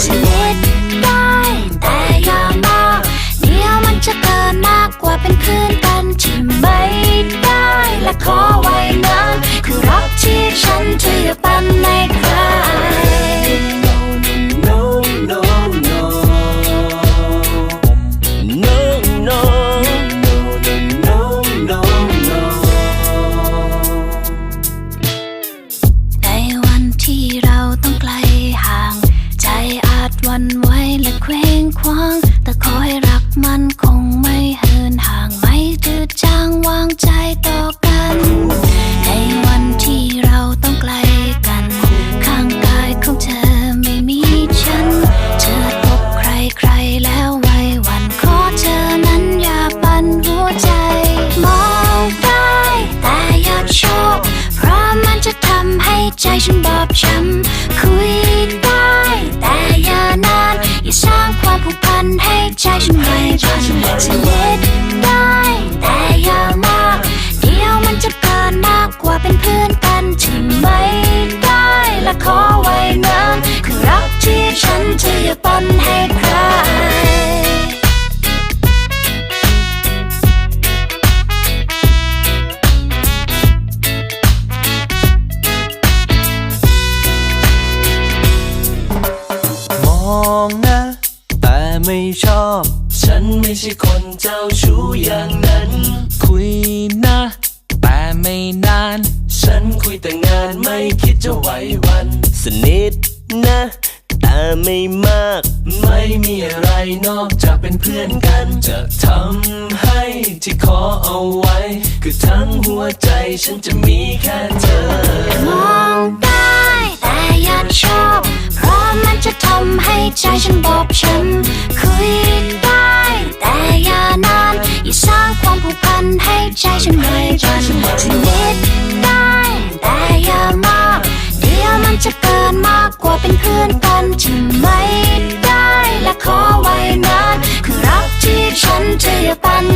She วันไหวและเคว้งคว้าง แต่ขอให้รักมันคงไม่เหินห่างไม่จืดจางวางใจต่อกัน ในวันที่เราต้องไกลกัน ข้างกายของเธอไม่มีฉัน เธอพบใครใครแล้วไว้วันขอเธอนั้นอย่าปั่นหัวใจ มองได้แต่อย่าโชอบ เพราะมันจะทำให้ใจฉันบอ ปนให้ใคร มองนะ แต่ไม่ชอบ ฉันไม่ใช่คนเจ้าชู้อย่างนั้น คุยนะ แต่ไม่นาน ฉันคุยแต่งานไม่คิดจะไหววัน สนิทนะ แต่ไม่มาก ไม่มีอะไรนอกจากเป็นเพื่อนกัน จะทำให้ที่ขอเอาไว้ คือทั้งหัวใจฉันจะมีแค่เธอ มองได้แต่อย่าชอบ เพราะมันจะทำให้ใจฉันบอบช้ำคุยได้แต่อย่านาน อย่าสร้างความผูกพันให้ใจฉันไม่บันสนิทได้แต่อย่ามาก เดี๋ยวมันจะเกินมากกว่าเป็นเพื่อนกัน ที่ไม่ได้และขอไว้นานคือรักที่ฉันจะย่าปัน